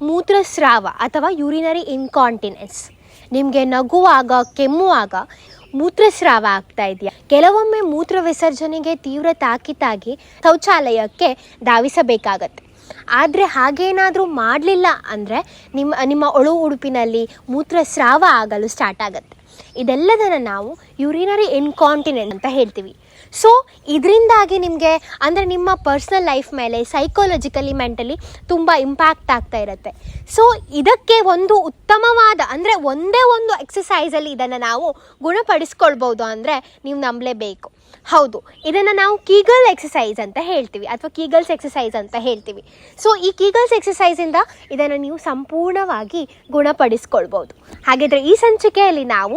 ಮೂತ್ರಸ್ರಾವ ಅಥವಾ urinary incontinence ನಿಮಗೆ ನಗುವಾಗ, ಕೆಮ್ಮುವಾಗ ಮೂತ್ರಸ್ರಾವ ಆಗ್ತಾ ಇದೆಯಾ? ಕೆಲವೊಮ್ಮೆ ಮೂತ್ರ ವಿಸರ್ಜನೆಗೆ ತೀವ್ರ ತಾಕೀತಾಗಿ ಶೌಚಾಲಯಕ್ಕೆ ಧಾವಿಸಬೇಕಾಗತ್ತೆ. ಆದರೆ ಹಾಗೇನಾದರೂ ಮಾಡಲಿಲ್ಲ ಅಂದರೆ ನಿಮ್ಮ ನಿಮ್ಮ ಒಳು ಉಡುಪಿನಲ್ಲಿ ಮೂತ್ರಸ್ರಾವ ಆಗಲು ಸ್ಟಾರ್ಟ್ ಆಗುತ್ತೆ. ಇದೆಲ್ಲದನ್ನು ನಾವು ಯೂರಿನರಿ ಇನ್ಕಾಂಟಿನೆಂಟ್ ಅಂತ ಹೇಳ್ತೀವಿ. ಸೊ ಇದರಿಂದಾಗಿ ನಿಮಗೆ, ಅಂದರೆ ನಿಮ್ಮ ಪರ್ಸ್ನಲ್ ಲೈಫ್ ಮೇಲೆ ಸೈಕಾಲಜಿಕಲಿ ಮೆಂಟಲಿ ತುಂಬ ಇಂಪ್ಯಾಕ್ಟ್ ಆಗ್ತಾ ಇರುತ್ತೆ. ಸೊ ಇದಕ್ಕೆ ಒಂದು ಉತ್ತಮವಾದ, ಅಂದರೆ ಒಂದೇ ಒಂದು ಎಕ್ಸಸೈಸಲ್ಲಿ ಇದನ್ನು ನಾವು ಗುಣಪಡಿಸ್ಕೊಳ್ಬೋದು ಅಂದರೆ ನೀವು ನಂಬಲೇಬೇಕು. ಹೌದು. ಇದನ್ನು ನಾವು ಕೀಗಲ್ ಎಕ್ಸಸೈಸ್ ಅಂತ ಹೇಳ್ತೀವಿ, ಅಥವಾ ಕೀಗಲ್ಸ್ ಎಕ್ಸಸೈಸ್ ಅಂತ ಹೇಳ್ತೀವಿ. ಸೊ ಈ ಕೀಗಲ್ಸ್ ಎಕ್ಸಸೈಸಿಂದ ಇದನ್ನು ನೀವು ಸಂಪೂರ್ಣವಾಗಿ ಗುಣಪಡಿಸ್ಕೊಳ್ಬೋದು. ಹಾಗಿದ್ರೆ ಈ ಸಂಚಿಕೆಯಲ್ಲಿ ನಾವು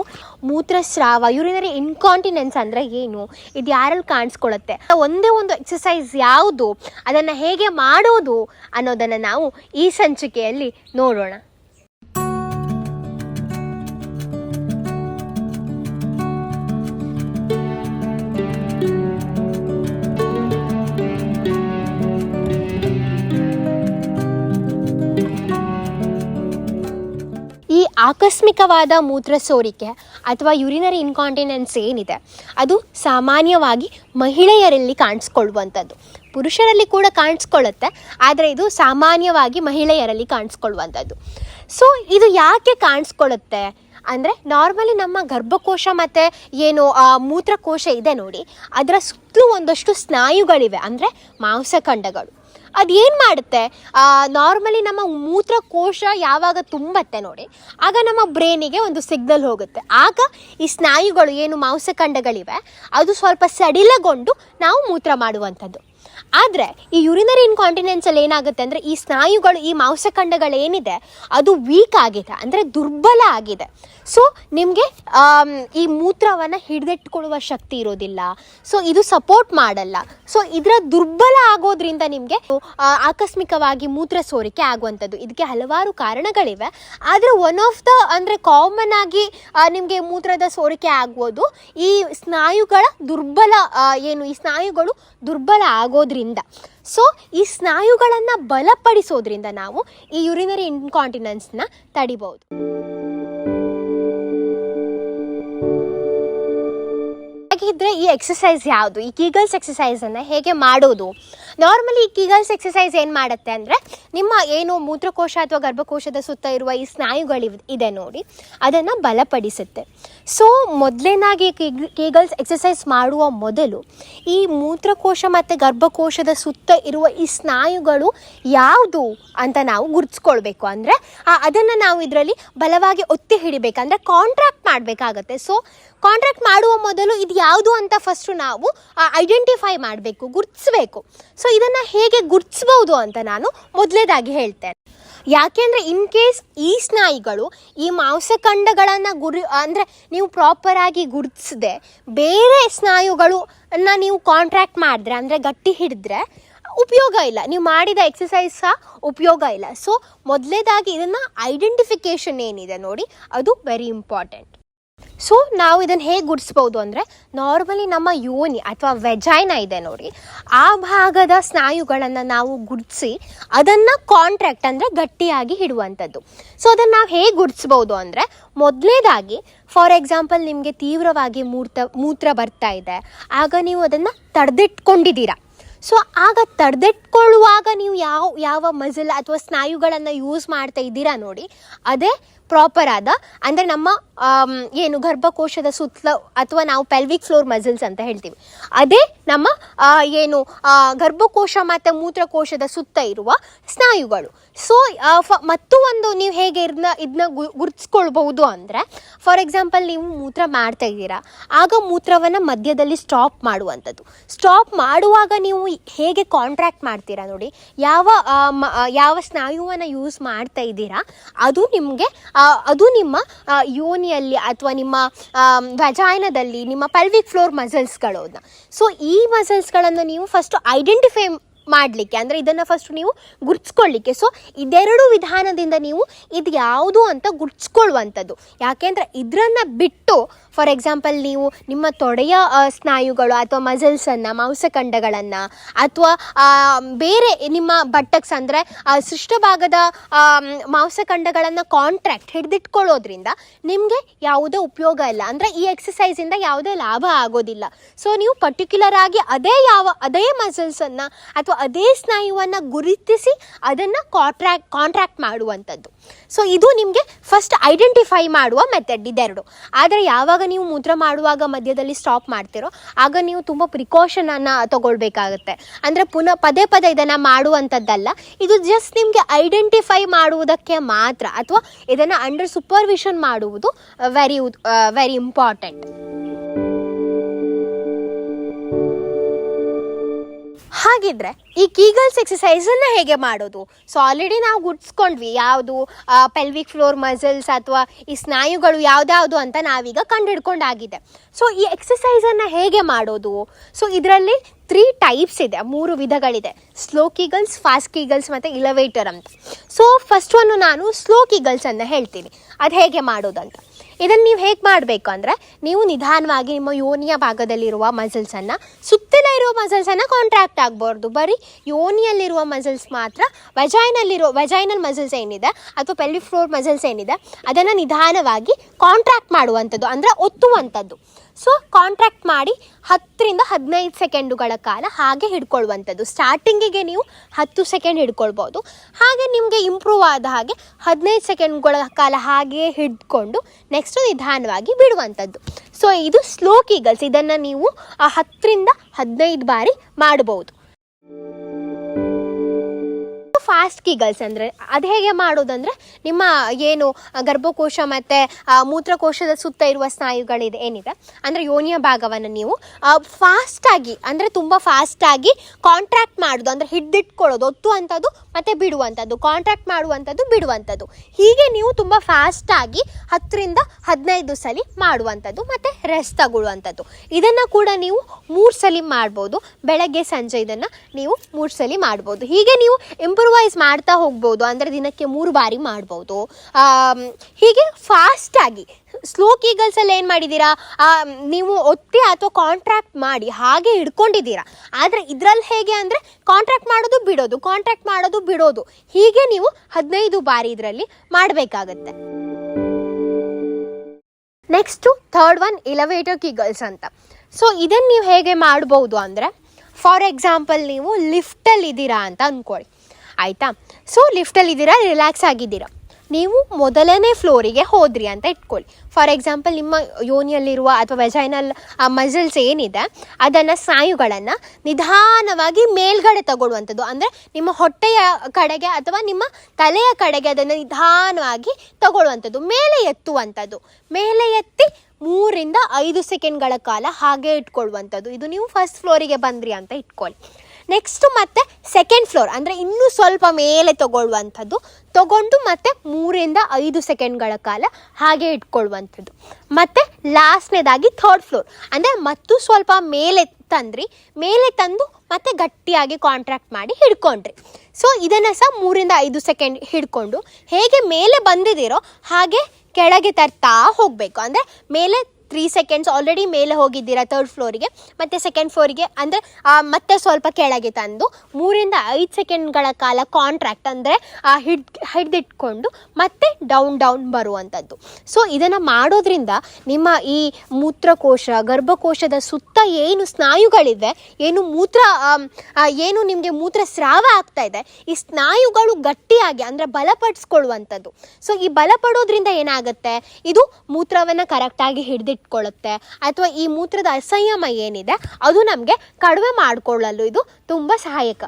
ಮೂತ್ರಸ್ರಾವ ಯೂರಿನರಿ ಇನ್ಕಾಂಟಿನೆನ್ಸ್ ಅಂದರೆ ಏನು, ಇದು ಯಾರಲ್ಲಿ ಕಾಣಿಸ್ಕೊಳ್ಳುತ್ತೆ? ಒಂದೇ ಒಂದು ಎಕ್ಸಸೈಸ್ ಯಾವುದು, ಅದನ್ನು ಹೇಗೆ ಮಾಡೋದು ಅನ್ನೋದನ್ನು ನಾವು ಈ ಸಂಚಿಕೆಯಲ್ಲಿ ನೋಡೋಣ. ಆಕಸ್ಮಿಕವಾದ ಮೂತ್ರ ಸೋರಿಕೆ ಅಥವಾ ಯುರಿನರಿ ಇನ್ಕಾಂಟಿನೆನ್ಸ್ ಏನಿದೆ, ಅದು ಸಾಮಾನ್ಯವಾಗಿ ಮಹಿಳೆಯರಲ್ಲಿ ಕಾಣಿಸ್ಕೊಳ್ಳುವಂಥದ್ದು. ಪುರುಷರಲ್ಲಿ ಕೂಡ ಕಾಣಿಸ್ಕೊಳ್ಳುತ್ತೆ, ಆದರೆ ಇದು ಸಾಮಾನ್ಯವಾಗಿ ಮಹಿಳೆಯರಲ್ಲಿ ಕಾಣಿಸ್ಕೊಳ್ಳುವಂಥದ್ದು. ಸೊ ಇದು ಯಾಕೆ ಕಾಣಿಸ್ಕೊಳ್ಳುತ್ತೆ? ಅಂದರೆ ನಾರ್ಮಲಿ ನಮ್ಮ ಗರ್ಭಕೋಶ ಮತ್ತು ಏನು ಮೂತ್ರಕೋಶ ಇದೆ ನೋಡಿ, ಅದರ ಸುತ್ತಲೂ ಒಂದಷ್ಟು ಸ್ನಾಯುಗಳಿವೆ. ಅಂದರೆ ಮಾಂಸಖಂಡಗಳು. ಅದೇನು ಮಾಡುತ್ತೆ? ನಾರ್ಮಲಿ ನಮ್ಮ ಮೂತ್ರಕೋಶ ಯಾವಾಗ ತುಂಬತ್ತೆ ನೋಡಿ, ಆಗ ನಮ್ಮ ಬ್ರೈನಿಗೆ ಒಂದು ಸಿಗ್ನಲ್ ಹೋಗುತ್ತೆ. ಆಗ ಈ ಸ್ನಾಯುಗಳು ಏನು ಮಾಂಸಖಂಡಗಳಿವೆ, ಅದು ಸ್ವಲ್ಪ ಸಡಿಲಗೊಂಡು ನಾವು ಮೂತ್ರ ಮಾಡುವಂಥದ್ದು. ಆದರೆ ಈ ಯುರಿನರಿ ಇನ್ಕಾಂಟಿನೆನ್ಸಲ್ಲಿ ಏನಾಗುತ್ತೆ ಅಂದರೆ ಈ ಸ್ನಾಯುಗಳು, ಈ ಮಾಂಸಖಂಡಗಳೇನಿದೆ ಅದು ವೀಕ್ ಆಗಿದೆ, ಅಂದರೆ ದುರ್ಬಲ ಆಗಿದೆ. ಸೊ ನಿಮಗೆ ಈ ಮೂತ್ರವನ್ನು ಹಿಡಿದಿಟ್ಕೊಳ್ಳುವ ಶಕ್ತಿ ಇರೋದಿಲ್ಲ. ಸೊ ಇದು ಸಪೋರ್ಟ್ ಮಾಡಲ್ಲ. ಸೊ ಇದರ ದುರ್ಬಲ ಆಗೋದ್ರಿಂದ ನಿಮಗೆ ಆಕಸ್ಮಿಕವಾಗಿ ಮೂತ್ರ ಸೋರಿಕೆ ಆಗುವಂಥದ್ದು. ಇದಕ್ಕೆ ಹಲವಾರು ಕಾರಣಗಳಿವೆ. ಆದರೆ ಒನ್ ಆಫ್ ದ ಅಂದರೆ ಕಾಮನ್ ಆಗಿ ನಿಮಗೆ ಮೂತ್ರದ ಸೋರಿಕೆ ಆಗುವುದು ಈ ಸ್ನಾಯುಗಳ ದುರ್ಬಲ ಏನು, ಈ ಸ್ನಾಯುಗಳು ದುರ್ಬಲ ಆಗೋದ್ರಿಂದ ಸೊ ಈ ಸ್ನಾಯುಗಳನ್ನು ಬಲಪಡಿಸೋದ್ರಿಂದ ನಾವು ಈ ಯುರಿನರಿ ಇನ್ಕಾಂಟಿನೆನ್ಸ್ನ ತಡಿಬೋದು ಹಾಗಿದ್ರೆ ಈ ಎಕ್ಸಸೈಸ್ ಯಾವುದು? ಈ ಕೀಗಲ್ಸ್ ಎಕ್ಸಸೈಸನ್ನು ಹೇಗೆ ಮಾಡೋದು? ನಾರ್ಮಲಿ ಈ ಕೀಗಲ್ಸ್ ಎಕ್ಸಸೈಸ್ ಏನು ಮಾಡುತ್ತೆ ಅಂದರೆ, ನಿಮ್ಮ ಏನು ಮೂತ್ರಕೋಶ ಅಥವಾ ಗರ್ಭಕೋಶದ ಸುತ್ತ ಇರುವ ಈ ಸ್ನಾಯುಗಳಿವ್ ಇದೆ ನೋಡಿ. ಅದನ್ನು ಬಲಪಡಿಸುತ್ತೆ. ಸೊ ಮೊದಲೇನಾಗಿ ಕೇಗಲ್ಸ್ ಎಕ್ಸಸೈಸ್ ಮಾಡುವ ಮೊದಲು ಈ ಮೂತ್ರಕೋಶ ಮತ್ತು ಗರ್ಭಕೋಶದ ಸುತ್ತ ಇರುವ ಈ ಸ್ನಾಯುಗಳು ಯಾವುದು ಅಂತ ನಾವು ಗುರುತಿಸ್ಕೊಳ್ಬೇಕು ಅಂದರೆ ಅದನ್ನು ನಾವು ಇದರಲ್ಲಿ ಬಲವಾಗಿ ಒತ್ತಿ ಹಿಡಿಬೇಕು ಅಂದರೆ ಕಾಂಟ್ರಾಕ್ಟ್ ಮಾಡಬೇಕಾಗತ್ತೆ. ಸೊ ಕಾಂಟ್ರಾಕ್ಟ್ ಮಾಡುವ ಮೊದಲು ಇದು ಯಾವುದು ಅಂತ ಫಸ್ಟು ನಾವು ಐಡೆಂಟಿಫೈ ಮಾಡಬೇಕು, ಗುರ್ತಿಸ್ಬೇಕು. ಸೊ ಇದನ್ನು ಹೇಗೆ ಗುರ್ತಿಸ್ಬೋದು ಅಂತ ನಾನು ಮೊದಲೇದಾಗಿ ಹೇಳ್ತೇನೆ. ಯಾಕೆಂದರೆ ಇನ್ ಕೇಸ್ ಈ ಸ್ನಾಯುಗಳು ಈ ಮಾಂಸಖಂಡಗಳನ್ನು ಗುರಿ, ಅಂದರೆ ನೀವು ಪ್ರಾಪರಾಗಿ ಗುರುತಿಸದೆ ಬೇರೆ ಸ್ನಾಯುಗಳು ಅನ್ನ ನೀವು ಕಾಂಟ್ರಾಕ್ಟ್ ಮಾಡಿದ್ರೆ, ಅಂದರೆ ಗಟ್ಟಿ ಹಿಡಿದ್ರೆ ಉಪಯೋಗ ಇಲ್ಲ. ನೀವು ಮಾಡಿದ ಎಕ್ಸಸೈಸ್ ಸಹ ಉಪಯೋಗ ಇಲ್ಲ. ಸೊ ಮೊದಲೇದಾಗಿ ಇದನ್ನು ಐಡೆಂಟಿಫಿಕೇಷನ್ ಏನಿದೆ ನೋಡಿ, ಅದು ವೆರಿ ಇಂಪಾರ್ಟೆಂಟ್ ಸೊ ನಾವು ಇದನ್ನು ಹೇಗೆ ಗುಡಿಸ್ಬೋದು ಅಂದರೆ ನಾರ್ಮಲಿ ನಮ್ಮ ಯೋನಿ ಅಥವಾ ವೆಜೈನ ಇದೆ ನೋಡಿ, ಆ ಭಾಗದ ಸ್ನಾಯುಗಳನ್ನು ನಾವು ಗುಡಿಸಿ ಅದನ್ನು ಕಾಂಟ್ರಾಕ್ಟ್ ಅಂದರೆ ಗಟ್ಟಿಯಾಗಿ ಹಿಡುವಂಥದ್ದು. ಸೊ ಅದನ್ನು ನಾವು ಹೇಗೆ ಗುಡಿಸ್ಬೋದು ಅಂದರೆ ಮೊದಲನೇದಾಗಿ ಫಾರ್ ಎಕ್ಸಾಂಪಲ್ ನಿಮಗೆ ತೀವ್ರವಾಗಿ ಮೂರ್ತ, ಮೂತ್ರ ಬರ್ತಾ ಇದೆ, ಆಗ ನೀವು ಅದನ್ನು ತಡೆದಿಟ್ಕೊಂಡಿದ್ದೀರಾ. ಸೊ ಆಗ ತಡೆದಿಟ್ಕೊಳ್ಳುವಾಗ ನೀವು ಯಾವ ಯಾವ ಮಜಲ್ ಅಥವಾ ಸ್ನಾಯುಗಳನ್ನು ಯೂಸ್ ಮಾಡ್ತಾ ಇದ್ದೀರಾ ನೋಡಿ, ಅದೇ ಪ್ರಾಪರ್ ಆದ. ಅಂದರೆ ನಮ್ಮ ಏನು ಗರ್ಭಕೋಶದ ಸುತ್ತಲ ಅಥವಾ ನಾವು ಪೆಲ್ವಿಕ್ ಫ್ಲೋರ್ ಮಸಲ್ಸ್ ಅಂತ ಹೇಳ್ತೀವಿ. ಅದೇ ನಮ್ಮ ಏನು ಗರ್ಭಕೋಶ ಮತ್ತು ಮೂತ್ರಕೋಶದ ಸುತ್ತ ಇರುವ ಸ್ನಾಯುಗಳು. ಸೊ ಮತ್ತು ಒಂದು ನೀವು ಹೇಗೆ ಇದನ್ನ ಇದನ್ನ ಗುರುತಿಸ್ಕೊಳ್ಬಹುದು ಅಂದರೆ ಫಾರ್ ಎಕ್ಸಾಂಪಲ್ ನೀವು ಮೂತ್ರ ಮಾಡ್ತಾ ಇದ್ದೀರಾ. ಆಗ ಮೂತ್ರವನ್ನು ಮಧ್ಯದಲ್ಲಿ ಸ್ಟಾಪ್ ಮಾಡುವಂಥದ್ದು. ಸ್ಟಾಪ್ ಮಾಡುವಾಗ ನೀವು ಹೇಗೆ ಕಾಂಟ್ರಾಕ್ಟ್ ಮಾಡ್ತೀರಾ ನೋಡಿ. ಯಾವ ಯಾವ ಸ್ನಾಯುವನ್ನು ಯೂಸ್ ಮಾಡ್ತಾ ಇದ್ದೀರಾ, ಅದು ನಿಮಗೆ ಅದು ನಿಮ್ಮ ಯೋನಿಯಲ್ಲಿ ಅಥವಾ ನಿಮ್ಮ ವಜಾಯನದಲ್ಲಿ ನಿಮ್ಮ ಪೆಲ್ವಿಕ್ ಫ್ಲೋರ್ ಮಸಲ್ಸ್ಗಳು ಸೊ ಈ ಮಸಲ್ಸ್ಗಳನ್ನು ನೀವು ಫಸ್ಟು ಐಡೆಂಟಿಫೈ ಮಾಡಲಿಕ್ಕೆ ಅಂದರೆ ಇದನ್ನು ಫಸ್ಟ್ ನೀವು ಗುರ್ತಿಸ್ಕೊಳ್ಳಿಕ್ಕೆ ಸೊ ಇದೆರಡು ವಿಧಾನದಿಂದ ನೀವು ಇದು ಯಾವುದು ಅಂತ ಗುರ್ತಿಸ್ಕೊಳ್ಳುವಂಥದ್ದು ಯಾಕೆಂದರೆ ಇದರನ್ನು ಬಿಟ್ಟು ಫಾರ್ ಎಕ್ಸಾಂಪಲ್ ನೀವು ನಿಮ್ಮ ತೊಡೆಯ ಸ್ನಾಯುಗಳು ಅಥವಾ ಮಸಲ್ಸನ್ನು ಮಾಂಸಖಂಡಗಳನ್ನು ಅಥವಾ ಬೇರೆ ನಿಮ್ಮ ಬಟ್ಟಕ್ಸ್ ಅಂದರೆ ಮ್, ಮಾಂಸಖಂಡಗಳನ್ನು ಕಾಂಟ್ರಾಕ್ಟ್ ಹಿಡಿದಿಟ್ಕೊಳ್ಳೋದ್ರಿಂದ ನಿಮಗೆ ಯಾವುದೇ ಉಪಯೋಗ ಇಲ್ಲ. ಅಂದರೆ ಈ ಎಕ್ಸಸೈಸಿಂದ ಯಾವುದೇ ಲಾಭ ಆಗೋದಿಲ್ಲ. ಸೊ ನೀವು ಪರ್ಟಿಕ್ಯುಲರ್ ಆಗಿ ಅದೇ ಯಾವ ಅದೇ ಮಸಲ್ಸನ್ನು ಅಥವಾ ಅದೇ ಸ್ನಾಯುವನ್ನು ಗುರುತಿಸಿ ಅದನ್ನು ಕಾಂಟ್ರಾಕ್ಟ್ ಕಾಂಟ್ರಾಕ್ಟ್ ಮಾಡುವಂಥದ್ದು. ಸೊ ಇದು ನಿಮಗೆ ಫಸ್ಟ್ ಐಡೆಂಟಿಫೈ ಮಾಡುವ ಮೆಥಡ್ ಇದೆರಡು. ಆದರೆ ಯಾವಾಗ ನೀವು ಮೂತ್ರ ಮಾಡುವಾಗ ಮಧ್ಯದಲ್ಲಿ ಸ್ಟಾಪ್ ಮಾಡ್ತಿರೋ, ಆಗ ನೀವು ತುಂಬ ಪ್ರಿಕಾಷನನ್ನು ತಗೊಳ್ಬೇಕಾಗತ್ತೆ. ಅಂದರೆ ಪುನಃ ಪದೇ ಪದೇ ಇದನ್ನು ಮಾಡುವಂಥದ್ದಲ್ಲ. ಇದು ಜಸ್ಟ್ ನಿಮಗೆ ಐಡೆಂಟಿಫೈ ಮಾಡುವುದಕ್ಕೆ ಮಾತ್ರ, ಅಥವಾ ಇದನ್ನು ಅಂಡರ್ ಸೂಪರ್ವಿಷನ್ ಮಾಡುವುದು ವೆರಿ ವೆರಿ ಇಂಪಾರ್ಟೆಂಟ್ ಹಾಗಿದ್ರೆ ಈ ಕೀಗಲ್ಸ್ ಎಕ್ಸಸೈಸನ್ನು ಹೇಗೆ ಮಾಡೋದು? ಸೊ ಆಲ್ರೆಡಿ ನಾವು ಗುಡ್ಸ್ಕೊಂಡ್ವಿ ಯಾವುದು ಪೆಲ್ವಿಕ್ ಫ್ಲೋರ್ ಮಸಲ್ಸ್ ಅಥವಾ ಈ ಸ್ನಾಯುಗಳು ಯಾವ್ದ್ಯಾವುದು ಅಂತ ನಾವೀಗ ಕಂಡುಹಿಡ್ಕೊಂಡಾಗಿದೆ. ಸೊ ಈ ಎಕ್ಸಸೈಸನ್ನು ಹೇಗೆ ಮಾಡೋದು? ಸೊ ಇದರಲ್ಲಿ ತ್ರೀ ಟೈಪ್ಸ್ ಇದೆ, ಮೂರು ವಿಧಗಳಿದೆ. ಸ್ಲೋ ಕೀಗಲ್ಸ್ ಫಾಸ್ಟ್ ಕೀಗಲ್ಸ್ ಮತ್ತು ಇಲವೇಟರ್ ಅಂತ. ಸೊ ಫಸ್ಟ್ ಒನ್ನು ನಾನು ಸ್ಲೋ ಕೀಗಲ್ಸನ್ನು ಹೇಳ್ತೀನಿ. ಅದು ಹೇಗೆ ಮಾಡೋದಂತ. ಇದನ್ನು ನೀವು ಹೇಗೆ ಮಾಡಬೇಕು ಅಂದರೆ ನೀವು ನಿಧಾನವಾಗಿ ನಿಮ್ಮ ಯೋನಿಯ ಭಾಗದಲ್ಲಿರುವ ಮಸಲ್ಸನ್ನು ಸುತ್ತಲ ಇರುವ ಮಸಲ್ಸನ್ನು ಕಾಂಟ್ರಾಕ್ಟ್ ಆಗಬಾರ್ದು. ಬರೀ ಯೋನಿಯಲ್ಲಿರುವ ಮಸಲ್ಸ್ ಮಾತ್ರ ವಜೈನಲ್ಲಿರೋ ವಜೈನಲ್ ಮಸಲ್ಸ್ ಏನಿದೆ ಅಥವಾ ಪೆಲ್ವಿ ಫ್ಲೋರ್ ಮಸಲ್ಸ್ ಏನಿದೆ ಅದನ್ನು ನಿಧಾನವಾಗಿ ಕಾಂಟ್ರಾಕ್ಟ್ ಮಾಡುವಂಥದ್ದು, ಅಂದರೆ ಒತ್ತುವಂಥದ್ದು. ಸೊ ಕಾಂಟ್ರಾಕ್ಟ್ ಮಾಡಿ ಹತ್ತರಿಂದ ಹದಿನೈದು ಸೆಕೆಂಡುಗಳ ಕಾಲ ಹಾಗೆ ಹಿಡ್ಕೊಳ್ಳುವಂಥದ್ದು ಸ್ಟಾರ್ಟಿಂಗಿಗೆ ನೀವು ಹತ್ತು ಸೆಕೆಂಡ್ ಹಿಡ್ಕೊಳ್ಬೋದು. ಹಾಗೆ ನಿಮಗೆ ಇಂಪ್ರೂವ್ ಆದ ಹಾಗೆ ಹದಿನೈದು ಸೆಕೆಂಡ್ಗಳ ಕಾಲ ಹಾಗೆ ಹಿಡ್ಕೊಂಡು ನೆಕ್ಸ್ಟ್ ನಿಧಾನವಾಗಿ ಬಿಡುವಂಥದ್ದು. ಸೊ ಇದು ಸ್ಲೋ ಕೀಗಲ್ಸ್ ಇದನ್ನು ನೀವು ಆ ಹತ್ತರಿಂದ ಹದಿನೈದು ಬಾರಿ ಮಾಡಬಹುದು ಫಾಸ್ಟ್ ಕೀಗಲ್ಸ್ ಅಂದರೆ ಅದು ಹೇಗೆ ಮಾಡೋದಂದ್ರೆ ನಿಮ್ಮ ಏನು ಗರ್ಭಕೋಶ ಮತ್ತು ಮೂತ್ರಕೋಶದ ಸುತ್ತ ಇರುವ ಸ್ನಾಯುಗಳಿದೆ, ಏನಿದೆ? ಅಂದರೆ ಯೋನಿಯ ಭಾಗವನ್ನು ನೀವು ಫಾಸ್ಟಾಗಿ ಅಂದರೆ ತುಂಬ ಫಾಸ್ಟಾಗಿ ಕಾಂಟ್ರಾಕ್ಟ್ ಮಾಡೋದು, ಅಂದರೆ ಹಿಡ್ದಿಟ್ಕೊಳ್ಳೋದು, ಒತ್ತುವಂಥದ್ದು ಮತ್ತು ಬಿಡುವಂಥದ್ದು ಕಾಂಟ್ರಾಕ್ಟ್ ಮಾಡುವಂಥದ್ದು, ಬಿಡುವಂಥದ್ದು. ಹೀಗೆ ನೀವು ತುಂಬ ಫಾಸ್ಟಾಗಿ ಹತ್ತರಿಂದ ಹದಿನೈದು ಸಲ ಮಾಡುವಂಥದ್ದು ಮತ್ತು ರೆಸ್ಟ್ ತಗೊಳ್ಳುವಂಥದ್ದು. ಇದನ್ನು ಕೂಡ ನೀವು ಮೂರು ಸಲ ಮಾಡ್ಬೋದು, ಬೆಳಗ್ಗೆ, ಸಂಜೆ ಇದನ್ನು ನೀವು ಮೂರು ಸಲ ಮಾಡ್ಬೋದು. ಹೀಗೆ ನೀವು ಇಂಪ್ರೂವೈಸ್ ಮಾಡ್ತಾ ಹೋಗ್ಬೋದು, ಅಂದರೆ ದಿನಕ್ಕೆ ಮೂರು ಬಾರಿ ಮಾಡ್ಬೋದು. ಹೀಗೆ ಫಾಸ್ಟಾಗಿ ಸ್ಲೋ ಕೀಗಲ್ಸಲ್ಲಿ ಏನು ಮಾಡಿದ್ದೀರಾ ನೀವು ಒತ್ತಿ ಅಥವಾ ಕಾಂಟ್ರಾಕ್ಟ್ ಮಾಡಿ ಹಾಗೆ ಹಿಡ್ಕೊಂಡಿದ್ದೀರಾ. ಆದರೆ ಇದರಲ್ಲಿ ಹೇಗೆ ಅಂದರೆ ಕಾಂಟ್ರಾಕ್ಟ್ ಮಾಡೋದು ಬಿಡೋದು ಕಾಂಟ್ರಾಕ್ಟ್ ಮಾಡೋದು ಬಿಡೋದು. ಹೀಗೆ ನೀವು ಹದಿನೈದು ಬಾರಿ ಇದರಲ್ಲಿ ಮಾಡಬೇಕಾಗತ್ತೆ. Next third one elevator Kegels ಅಂತ. ಸೊ ಇದನ್ನು ನೀವು ಹೇಗೆ ಮಾಡ್ಬೋದು ಅಂದರೆ ಫಾರ್ ಎಕ್ಸಾಂಪಲ್ ನೀವು ಲಿಫ್ಟಲ್ಲಿ ಇದ್ದೀರಾ ಅಂತ ಅಂದ್ಕೊಳ್ಳಿ ಆಯಿತಾ? ಸೊ ಲಿಫ್ಟಲ್ಲಿ ಇದ್ದೀರಾ ರಿಲ್ಯಾಕ್ಸ್ ಆಗಿದ್ದೀರಾ? ನೀವು ಮೊದಲನೇ ಫ್ಲೋರಿಗೆ ಹೋದ್ರಿ ಅಂತ ಇಟ್ಕೊಳ್ಳಿ. ಫಾರ್ ಎಕ್ಸಾಂಪಲ್ ನಿಮ್ಮ ಯೋನಿಯಲ್ಲಿರುವ ಅಥವಾ ವೆಜೈನಲ್ ಆ ಮಸಲ್ಸ್ ಏನಿದೆ, ಅದನ್ನು ಸ್ನಾಯುಗಳನ್ನು ನಿಧಾನವಾಗಿ ಮೇಲ್ಗಡೆ ತಗೊಳ್ಳುವಂಥದ್ದು. ಅಂದರೆ ನಿಮ್ಮ ಹೊಟ್ಟೆಯ ಕಡೆಗೆ ಅಥವಾ ನಿಮ್ಮ ತಲೆಯ ಕಡೆಗೆ ಅದನ್ನು ನಿಧಾನವಾಗಿ ತಗೊಳ್ಳುವಂಥದ್ದು. ಮೇಲೆ ಎತ್ತುವಂಥದ್ದು. ಮೇಲೆ ಎತ್ತಿ ಮೂರಿಂದ ಐದು ಸೆಕೆಂಡ್ಗಳ ಕಾಲ ಹಾಗೆ ಇಟ್ಕೊಳ್ಳುವಂಥದ್ದು. ಇದು ನೀವು ಫಸ್ಟ್ ಫ್ಲೋರಿಗೆ ಬಂದ್ರಿ ಅಂತ ಇಟ್ಕೊಳ್ಳಿ. ನೆಕ್ಸ್ಟು ಮತ್ತೆ ಸೆಕೆಂಡ್ ಫ್ಲೋರ್ ಅಂದರೆ ಇನ್ನೂ ಸ್ವಲ್ಪ ಮೇಲೆ ತಗೊಳ್ಳುವಂಥದ್ದು. ತಗೊಂಡು ಮತ್ತೆ ಮೂರಿಂದ ಐದು ಸೆಕೆಂಡ್ಗಳ ಕಾಲ ಹಾಗೆ ಇಟ್ಕೊಳ್ಳುವಂಥದ್ದು. ಮತ್ತು ಲಾಸ್ಟ್ನೇದಾಗಿ ಥರ್ಡ್ ಫ್ಲೋರ್ ಅಂದರೆ ಮತ್ತು ಸ್ವಲ್ಪ ಮೇಲೆ ತಂದ್ರಿ, ಮೇಲೆ ತಂದು ಮತ್ತೆ ಗಟ್ಟಿಯಾಗಿ ಕಾಂಟ್ರಾಕ್ಟ್ ಮಾಡಿ ಹಿಡ್ಕೊಂಡ್ರಿ. ಸೊ ಇದನ್ನು ಸಹ ಮೂರಿಂದ ಐದು ಸೆಕೆಂಡ್ ಹಿಡ್ಕೊಂಡು ಹೇಗೆ ಮೇಲೆ ಬಂದಿದ್ದೀರೋ ಹಾಗೆ ಕೆಳಗೆ ತರ್ತಾ ಹೋಗಬೇಕು. ಅಂದರೆ ಮೇಲೆ ತ್ರೀ ಸೆಕೆಂಡ್ಸ್ ಆಲ್ರೆಡಿ ಮೇಲೆ ಹೋಗಿದ್ದೀರಾ ತರ್ಡ್ ಫ್ಲೋರಿಗೆ ಮತ್ತು ಸೆಕೆಂಡ್ ಫ್ಲೋರಿಗೆ ಅಂದರೆ ಮತ್ತೆ ಸ್ವಲ್ಪ ಕೆಳಗೆ ತಂದು, ಮೂರಿಂದ ಐದು ಸೆಕೆಂಡ್ಗಳ ಕಾಲ ಕಾಂಟ್ರಾಕ್ಟ್ ಅಂದರೆ ಹಿಡ್, ಹಿಡ್ದಿಟ್ಕೊಂಡು ಮತ್ತೆ ಡೌನ್ ಡೌನ್ ಬರುವಂಥದ್ದು ಸೊ ಇದನ್ನು ಮಾಡೋದ್ರಿಂದ ನಿಮ್ಮ ಈ ಮೂತ್ರಕೋಶ, ಗರ್ಭಕೋಶದ ಸುತ್ತ ಏನು ಸ್ನಾಯುಗಳಿವೆ, ಏನು ಮೂತ್ರ ಏನು ನಿಮಗೆ ಮೂತ್ರ ಸ್ರಾವ ಆಗ್ತಾ ಇದೆ, ಈ ಸ್ನಾಯುಗಳು ಗಟ್ಟಿಯಾಗಿ ಅಂದರೆ ಬಲಪಡಿಸ್ಕೊಳ್ಳುವಂಥದ್ದು ಸೊ ಈ ಬಲಪಡೋದ್ರಿಂದ ಏನಾಗುತ್ತೆ? ಇದು ಮೂತ್ರವನ್ನು ಕರೆಕ್ಟಾಗಿ ಹಿಡಿದಿಟ್ಕೊಳ್ಳುತ್ತೆ ಅಥವಾ ಈ ಮೂತ್ರದ ಅಸಂಯಮ ಏನಿದೆ, ಅದು ನಮಗೆ ಕಡಿಮೆ ಮಾಡಿಕೊಳ್ಳಲು ಇದು ತುಂಬ ಸಹಾಯಕ.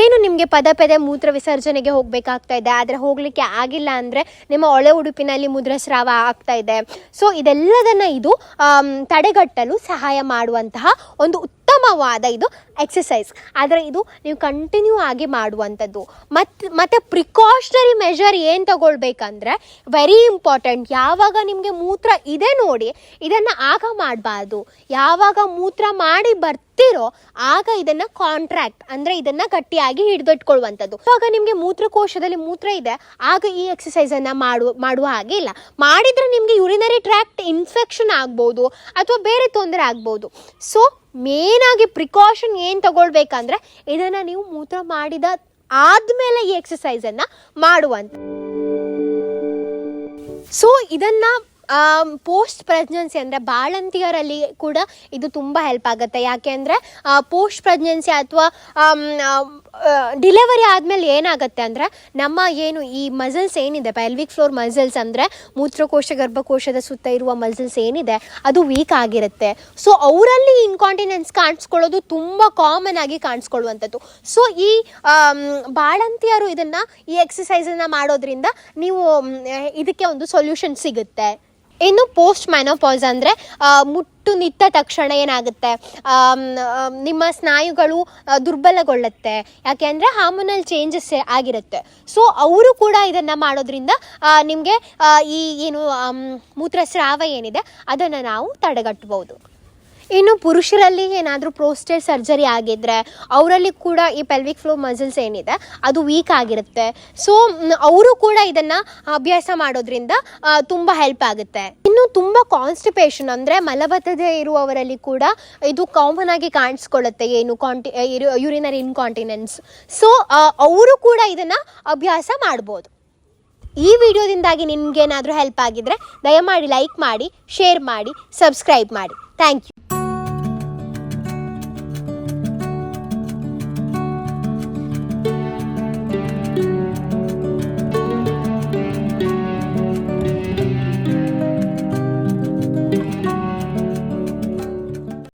ಏನು ನಿಮಗೆ ಪದ ಪದೇ ಮೂತ್ರ ವಿಸರ್ಜನೆಗೆ ಹೋಗಬೇಕಾಗ್ತಾ ಇದೆ, ಆದರೆ ಹೋಗಲಿಕ್ಕೆ ಆಗಿಲ್ಲ ಅಂದರೆ ನಿಮ್ಮ ಒಳೆ ಉಡುಪಿನಲ್ಲಿ ಮುದ್ರಸ್ರಾವ ಆಗ್ತಾ ಇದೆ. ಸೊ ಇದೆಲ್ಲದನ್ನು ಇದು ತಡೆಗಟ್ಟಲು ಸಹಾಯ ಮಾಡುವಂತಹ ಒಂದು ಉತ್ತಮವಾದ ಇದು ಎಕ್ಸಸೈಸ್ ಆದರೆ ಇದು ನೀವು ಕಂಟಿನ್ಯೂ ಆಗಿ ಮಾಡುವಂಥದ್ದು. ಮತ್ತು ಮತ್ತು ಪ್ರಿಕಾಷನರಿ ಮೆಷರ್ ಏನು ತಗೊಳ್ಬೇಕಂದ್ರೆ ವೆರಿ ಇಂಪಾರ್ಟೆಂಟ್ ಯಾವಾಗ ನಿಮಗೆ ಮೂತ್ರ ಇದೆ ನೋಡಿ, ಇದನ್ನು ಆಗ ಮಾಡಬಾರ್ದು. ಯಾವಾಗ ಮೂತ್ರ ಮಾಡಿ ಬರ್ತಿರೋ, ಆಗ ಇದನ್ನು ಕಾಂಟ್ರಾಕ್ಟ್ ಅಂದರೆ ಇದನ್ನು ಗಟ್ಟಿಯಾಗಿ ಹಿಡಿದಿಟ್ಕೊಳ್ಳುವಂಥದ್ದು ಇವಾಗ ನಿಮಗೆ ಮೂತ್ರಕೋಶದಲ್ಲಿ ಮೂತ್ರ ಇದೆ, ಆಗ ಈ ಎಕ್ಸಸೈಸನ್ನು ಮಾಡುವ ಮಾಡುವ ಹಾಗೆ ಇಲ್ಲ. ಮಾಡಿದರೆ ನಿಮಗೆ ಯುರಿನರಿ ಟ್ರ್ಯಾಕ್ಟ್ ಇನ್ಫೆಕ್ಷನ್ ಆಗ್ಬೋದು, ಅಥವಾ ಬೇರೆ ತೊಂದರೆ ಆಗ್ಬೋದು. ಸೊ ಮೇನಾಗಿ ಪ್ರಿಕಾಷನ್ ಏನು ತಗೊಳ್ಬೇಕಂದ್ರೆ ಇದನ್ನು ನೀವು ಮೂತ್ರ ಮಾಡಿದ ಆದಮೇಲೆ ಈ ಎಕ್ಸಸೈಸನ್ನು ಮಾಡುವಂಥ ಸೊ ಇದನ್ನು ಪೋಸ್ಟ್ ಪ್ರೆಗ್ನೆನ್ಸಿ ಅಂದರೆ ಬಾಳಂತಿಯರಲ್ಲಿ ಕೂಡ ಇದು ತುಂಬ ಹೆಲ್ಪ್ ಆಗುತ್ತೆ. ಯಾಕೆ ಅಂದರೆ ಪೋಸ್ಟ್ ಪ್ರೆಗ್ನೆನ್ಸಿ ಅಥವಾ ಡಿಲೆವರಿ ಆದಮೇಲೆ ಏನಾಗುತ್ತೆ ಅಂದರೆ ನಮ್ಮ ಏನು ಈ ಮಸಲ್ಸ್ ಏನಿದೆ ಪೆಲ್ವಿಕ್ ಫ್ಲೋರ್ ಮಸಲ್ಸ್ ಅಂದರೆ ಮೂತ್ರಕೋಶ, ಗರ್ಭಕೋಶದ ಸುತ್ತ ಇರುವ ಮಸಲ್ಸ್ ಏನಿದೆ, ಅದು ವೀಕ್ ಆಗಿರುತ್ತೆ. ಸೊ ಅವರಲ್ಲಿ ಇನ್ಕಾಂಟಿನೆನ್ಸ್ ಕಾಣಿಸ್ಕೊಳ್ಳೋದು ತುಂಬ ಕಾಮನ್ ಆಗಿ ಕಾಣಿಸ್ಕೊಳ್ಳುವಂಥದ್ದು. ಸೊ ಈ ಬಾಳಂತಿಯರು ಇದನ್ನು ಈ ಎಕ್ಸಸೈಸನ್ನು ಮಾಡೋದ್ರಿಂದ ನೀವು ಇದಕ್ಕೆ ಒಂದು ಸೊಲ್ಯೂಷನ್ ಸಿಗುತ್ತೆ. ಇನ್ನು ಪೋಸ್ಟ್ ಮೆನೋಪಾಸ್ ಅಂದರೆ ಮುಟ್ಟು ನಿತ್ತ ತಕ್ಷಣ ಏನಾಗುತ್ತೆ? ನಿಮ್ಮ ಸ್ನಾಯುಗಳು ದುರ್ಬಲಗೊಳ್ಳುತ್ತೆ. ಯಾಕೆ ಅಂದರೆ ಹಾರ್ಮೋನಲ್ ಚೇಂಜಸ್ ಆಗಿರುತ್ತೆ. ಸೊ ಅವರು ಕೂಡ ಇದನ್ನು ಮಾಡೋದ್ರಿಂದ ನಿಮಗೆ ಈ, ಏನು ಮೂತ್ರಸ್ರಾವ ಏನಿದೆ, ಅದನ್ನು ನಾವು ತಡೆಗಟ್ಟಬಹುದು. ಇನ್ನು ಪುರುಷರಲ್ಲಿ ಏನಾದರೂ ಪ್ರೋಸ್ಟೇಟ್ ಸರ್ಜರಿ ಆಗಿದ್ದರೆ ಅವರಲ್ಲಿ ಕೂಡ ಈ ಪೆಲ್ವಿಕ್ ಫ್ಲೋ ಮಸಲ್ಸ್ ಏನಿದೆ, ಅದು ವೀಕ್ ಆಗಿರುತ್ತೆ. ಸೊ ಅವರು ಕೂಡ ಇದನ್ನು ಅಭ್ಯಾಸ ಮಾಡೋದ್ರಿಂದ ತುಂಬ ಹೆಲ್ಪ್ ಆಗುತ್ತೆ. ಇನ್ನು ತುಂಬ ಕಾನ್ಸ್ಟಿಪೇಷನ್ ಅಂದರೆ ಮಲಬದ್ಧತೆ ಇರುವವರಲ್ಲಿ ಕೂಡ ಇದು ಕಾಮನ್ ಆಗಿ ಕಾಣಿಸ್ಕೊಳ್ಳುತ್ತೆ, ಏನು ಕಾಂಟಿ ಯೂರಿನರಿ ಇನ್ಕಾಂಟಿನೆನ್ಸ್ ಸೊ ಅವರು ಕೂಡ ಇದನ್ನು ಅಭ್ಯಾಸ ಮಾಡ್ಬೋದು. ಈ ವಿಡಿಯೋದಿಂದಾಗಿ ನಿಮಗೇನಾದರೂ ಹೆಲ್ಪ್ ಆಗಿದ್ರೆ ದಯಮಾಡಿ ಲೈಕ್ ಮಾಡಿ ಶೇರ್ ಮಾಡಿ ಸಬ್ಸ್ಕ್ರೈಬ್ ಮಾಡಿ. Thank you